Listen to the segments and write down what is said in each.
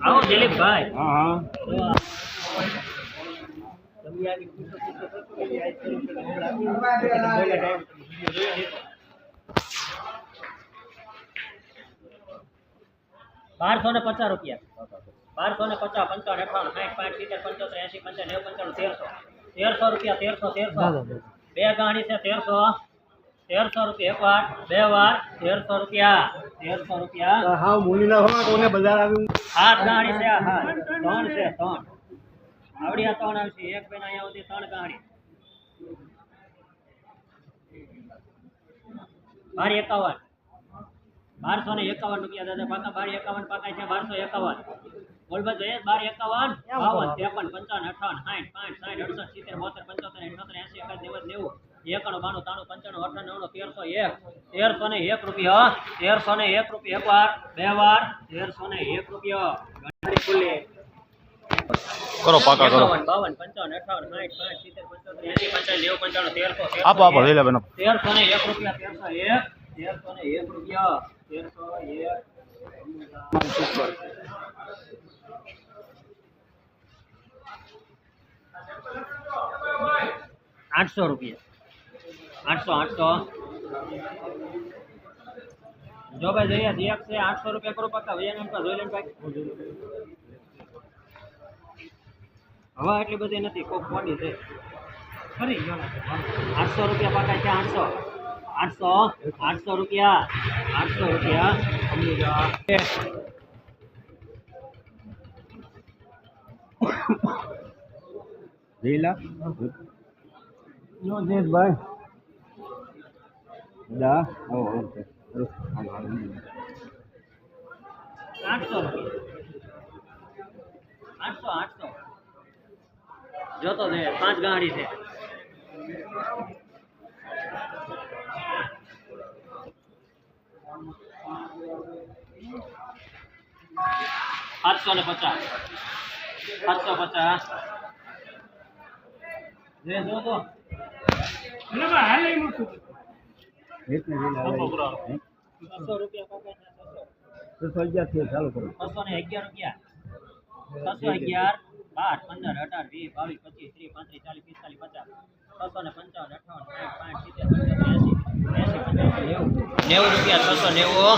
આવો દિલીપભાઈ હા હા. બારસો ને પચાસ રૂપિયા. બારસો ને પચાસ પંચાવન અઠાવન સાઠ પાંચ સિત્તેર પંચોતેર એસી પંચાવન નેવું પંચાવન તેરસો. તેરસો રૂપિયા તેરસો તેરસો. બે ગાડી છે તેરસો. તેરસો રૂપિયા એક વાર બે વાર તેરસો રૂપિયા તેરસો રૂપિયા. હા મૂલી ના હોય કોને બજાર આવ્યું? હા ગાડી છે હા ત્રણ છે ત્રણ. આવડિયા ત્રણ આવશે એક બેન અહીંયા સુધી ત્રણ ગાડી. બાર એકાવન. બારસો ને એકાવન રૂપિયા દાદા પાકા બાર એકાવન પાકા છે બારસો એકાવન. બોલબત જોઈએ બાર એકાવન બાવન ત્રેપન પંચાવન અઠાવન સાઠ પાંચ સાઠ અડસઠ સિત્તેર બોતેર પંચોતેર અઠોતેર એસી એકાદ નેવું. એકાણું બાણું ત્રાણું પંચાણું અઠાણું તેરસો એક તેરસો ને એક રૂપિયા તેરસો ને એક રૂપિયા એક વાર બે વાર તેરસો ને એક રૂપિયા. ગાડી ખુલ્લી કરો પાકા કરો. એકાવન બાવન પંચાવન અઠાવન સાઠ પાંચ સિત્તેર પંચોતેર એસી પંચાવન નેવું પંચાણું તેરસો તેરસો આપો આપો એક. લઈ લે બેનો. તેરસો ને એક રૂપિયા તેરસો એક તેરસો ને એક રૂપિયા તેરસો એક. આઠસો રૂપિયા. આઠસો આઠસો જો ભાઈ જઈએ દિયક છે આઠસો રૂપિયા કરો પક્કા વૈયા નામ જોઈ લેને ભાઈ। હવા એટલી બધી નથી કોક મોડી છે। ખરી આઠસો રૂપિયા પાકા છે આઠસો। આઠસો આઠસો રૂપિયા આઠસો રૂપિયા અમૃજા લીલા નો ઓ આઠસો આઠસો. આઠસો જોતો છે પાંચ ગાડી છે. સાતસો ને પચાસ. સાતસો પચાસ. જે જોતો એટલે લીલા છસો રૂપિયા પકડ તો અગિયારથી ચાલુ કરો. છસો ને અગિયાર રૂપિયા. છસો અગિયાર બાર પંદર અઢાર વીસ બાવીસ પચીસ ત્રીસ પાંત્રીસ ચાલીસ પિસ્તાલીસ પચાસ. છસો ને પંચાવન અઠાવન પાંચ સિત્તેર નેવું. રૂપિયા છસો નેવું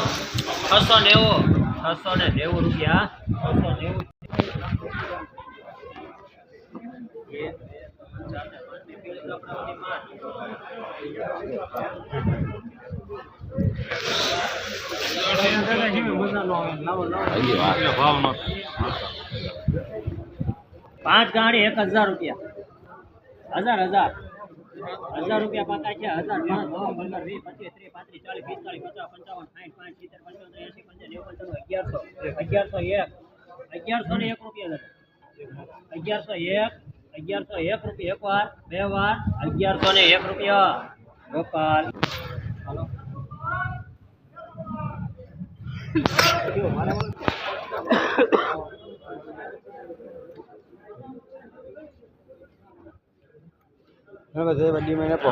છસો નેવું છસો ને નેવું રૂપિયા. છસો નેવું. ત્રણ, ચાર, પાંચ, ગાડી એક હજાર રૂપિયા. હજાર હજાર. હજાર રૂપિયા પાકા છે હજાર વીસ પચીસ ત્રીસ પાંત્રીસ ચાલીસ પિસ્તાલીસ પચાસ પંચાવન સાઠ પાંચ સિત્તેર પંચોતેર એસી પંચાવન નેવું પંચાવન અગિયારસો. અગિયારસો એક. અગિયારસો ને એક રૂપિયા અગિયારસો એક અગિયારસો એક રૂપિયા. એક વાર બે વાર અગિયારસો ને એક રૂપિયા. ગોપાલ. હાલો હવે વડી મેં આપો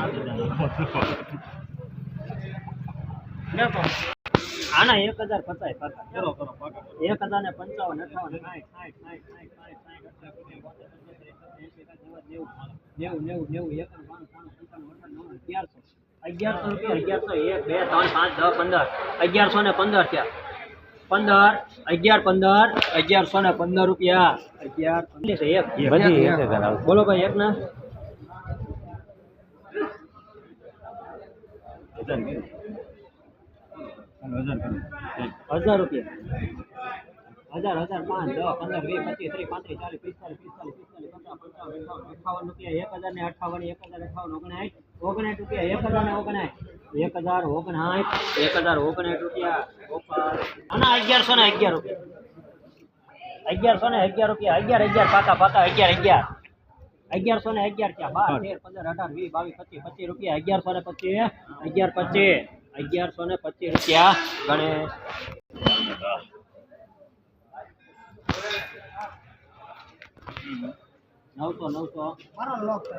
આના એક હજાર પચાસ પાકા કરો કરો એક હજાર ને પંચાવન અઠાવન અગિયારસો અગિયારસો અગિયારસો એક બે ત્રણ પાંચ દસ પંદર અગિયારસો ને પંદર થયા પંદર અગિયાર પંદર અગિયારસો ને પંદર રૂપિયા. અગિયાર પંદર. એક. બધી એક હજાર આવશે. બોલો ભાઈ એક ના. હજાર રૂપિયા. હજાર હજાર પાંચ દસ પંદર વીસ પચીસ ત્રીસ પાંત્રીસ ચાલીસ પિસ્તાલીસ પિસ્તાલીસ પિસ્તાલીસ પચાસ પંચાવન એકાવન અઠાવન રૂપિયા એક હજાર ને અઠાવન એક હજાર અઠાવન ઓગણસાઠ ઓગણસાઠ રૂપિયા એક હજાર ને ઓગણસાઠ. એક હજાર ઓગણસાઠ એક હજાર ઓગણસાઠ રૂપિયા ગોપાલ. આના અગિયારસો ને અગિયાર રૂપિયા અગિયારસો ને અગિયાર રૂપિયા અગિયાર અગિયાર પાકા પાકા અગિયાર અગિયાર અગિયારસો ને અગિયાર થયા બાર તેર પંદર અઢાર વીસ બાવીસ પચીસ પચીસ રૂપિયા અગિયારસો ને પચીસ અગિયાર પચીસ અગિયારસો ને પચીસ રૂપિયા ગણેશ નવસો નવસો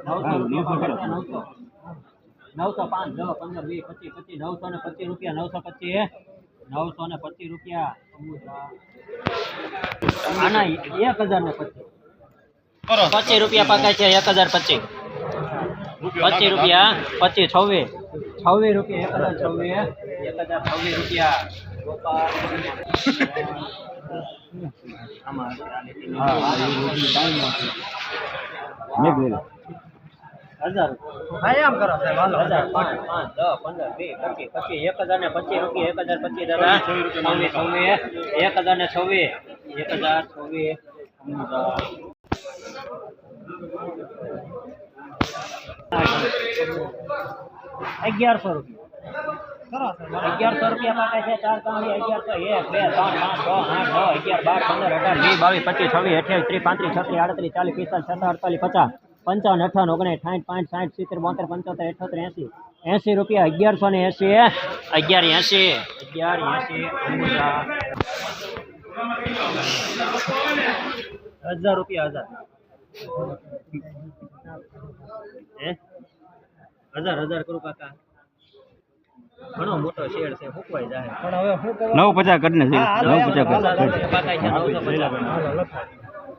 નવસો રૂપિયા નવસો નવસો પાંચ દસ પંદર વીસ પચીસ પચીસ નવસો ને પચીસ રૂપિયા નવસો પચીસ નવસો ને પચીસ રૂપિયા આના એક હજાર ને પચીસ. પચીસ રૂપિયા પકાય છે એક હજાર પચીસ. પચીસ રૂપિયા પચીસ છવ્વીસ. છવ્વીસ રૂપિયા એક હજાર છવ્વીસ એક હજાર છવ્વીસ રૂપિયા. આમાં હા. હજાર ભાઈ એમ કરો સાહેબ હાલો. હજાર પાંચ પાંચ દસ પંદર વીસ પચીસ પચીસ એક હજાર ને પચીસ રૂપિયા એક હજાર પચીસ દાદા. છવ્વીસ છવ્વીસ એક હજાર ને છવ્વીસ. એક હજાર છવ્વીસ અગિયારસો રૂપિયા. અગિયારસો રૂપિયા માટે છે ચાર ત્રણ અગિયારસો એક બે ત્રણ પાંચ છ આઠ નવ અગિયાર બાર પંદર અઢાર વીસ બાવીસ પચીસ છવ્વીસ અઠ્યાવીસ ત્રીસ પાંત્રીસ છત્રીસ આડત્રીસ ચાલીસ પિસ્તાલીસ છતાં અડતાલીસ પચાસ. પંચાવન અઠાવન ઓગણીસ સાઠ પાંચ સાઠ સિત્તેર બોતેર પંચોતેર અઠોતેર એંસી એંસી રૂપિયા અગિયારસો ને એંસી અગિયાર એંસી અગિયાર એંસી હજાર રૂપિયા હજાર હે હજાર હજાર કરું કાકા ઘણો મોટો શેડ છે ફૂકવાઈ જાય પણ હવે શું નવ પચાસ કરીને નવ પચાસ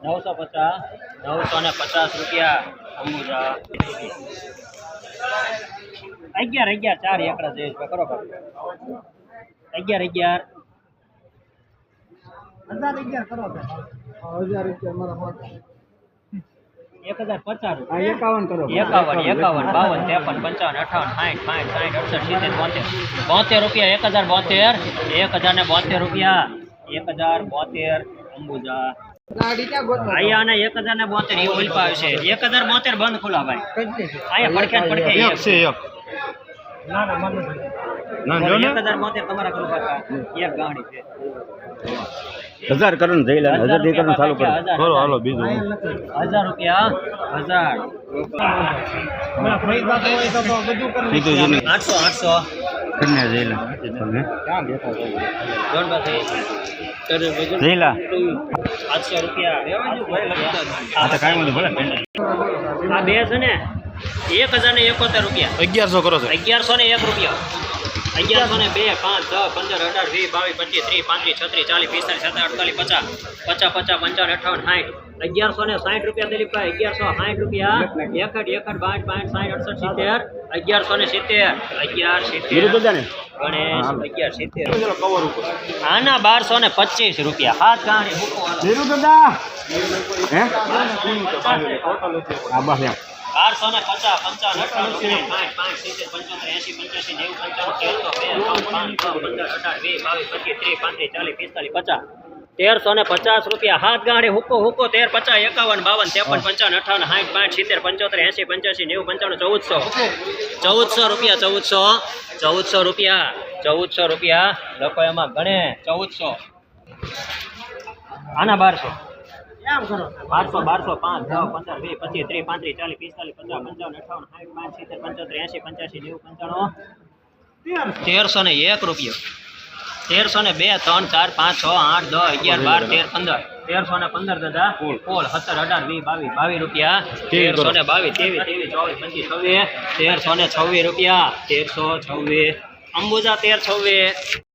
નવસો પચાસ નવસો ને પચાસ રૂપિયા અંબુજા અગિયાર અગિયાર ચાર એકડા જયેશભાઈ કરો બાપુ. અગિયાર અગિયાર એક હજાર પચાસ રૂપિયા એકાવન કરો એકાવન એકાવન બાવન ત્રેપન પંચાવન અઠાવન સાઠ સાઠ સાઠ અડસઠ સિત્તેર બોતેર બોતેર રૂપિયા એક હજાર બોતેર એક હજાર ને બોતેર રૂપિયા એક હજાર બોતેર અંબુજા અહીંયા અને એક હજાર ને બોતેર એ ઓઇલ પાવ છે એક હજાર બોતેર બંધ ખુલ્લા ભાઈ. અહીંયા પડખે પડખે એક એક છે એક. ના જો એક હજાર બોતેર તમારા કરું કાકા એક ગાડી છે. હજાર કરો જઈ લે હજારથી કરો ચાલુ કરો. કરો હાલો બીજું. હજાર રૂપિયા હજાર. આઠસો જઈને આઠસો આઠસો કરીને જઈ લે તમે લે આઠસો રૂપિયા આ તો કાંઈ વાંધો ભલે. આ બે છે ને એક હજાર ને એકોતેર રૂપિયા. અગિયારસો કરો છો. અગિયારસો ને એક રૂપિયા. અગિયારસો ને બે પાંચ દસ પંદર અઢાર વીસ બાવીસ પચીસ ત્રીસ પાંત્રીસ છત્રીસ ચાલીસ પિસ્તાલીસ સત્તર અડતાલીસ પચાસ પચાસ પચાસ પંચાવન અઠાવન સાઠ. અગિયારસો ને સાઠ રૂપિયા દિલીપભાઈ અગિયારસો સાઠ રૂપિયા. એકઠ એકઠ બાઠ પાંચ સાઠ અડસઠ સિત્તેર. અગિયારસો ને સિત્તેર. અગિયાર સિત્તેર. હીરું બધા ને? ગણેશ અગિયાર સિત્તેર. આના બારસો ને પચીસ રૂપિયા. હાથ ગાણી મૂકો. દાદા હે? આ બસ એમ. બારસો ને પચાસ પંચાવન અઠાવન પાંચ પાંચ સિત્તેર પંચોતેર એસી પંચ્યાસી નેવું પંચાણું તેરસો બે પંદર અઢાર વીસ બાવીસ પચીસ ત્રીસ પાંત્રીસ ચાલીસ પિસ્તાલીસ પચાસ. તેરસો ને પચાસ રૂપિયા. હાથ ગાંડે હુકો હુકો તેર પચાસ એકાવન બાવન ત્રેપન પંચાવન અઠાવન સાઠ પાંચ સિત્તેર પંચોતેર એસી પંચ્યાસી નેવું પંચાવન ચૌદસો. ચૌદસો રૂપિયા ચૌદસો. ચૌદસો રૂપિયા. ચૌદસો રૂપિયા લોકો એમાં ગણે. ચૌદસો. આના બારસો. બારસો બારસો પાંચ દસ પંદર વીસ પચીસ ત્રીસ પાંત્રીસ ચાલીસ પિસ્તાલીસ પચાસ પંચાવન અઠાવન સાઠ પાંચ સિત્તેર પંચોતેર એસી પંચ્યાસી નેવું પંચાણું. તેરસો ને એક રૂપિયો. તેરસો ને બે ત્રણ ચાર પાંચ છ આઠ દસ અગિયાર બાર તેર પંદર. તેરસો ને પંદર દાદા કોલ. સત્તર અઢાર વીસ બાવીસ બાવીસ રૂપિયા. તેરસો ને બાવીસ ત્રેવીસ ત્રેવીસ ચોવીસ પચીસ છવ્વીસ. તેરસો ને છવ્વીસ રૂપિયા. તેરસો છવ્વીસ. અંબુજા તેર છવ્વીસ.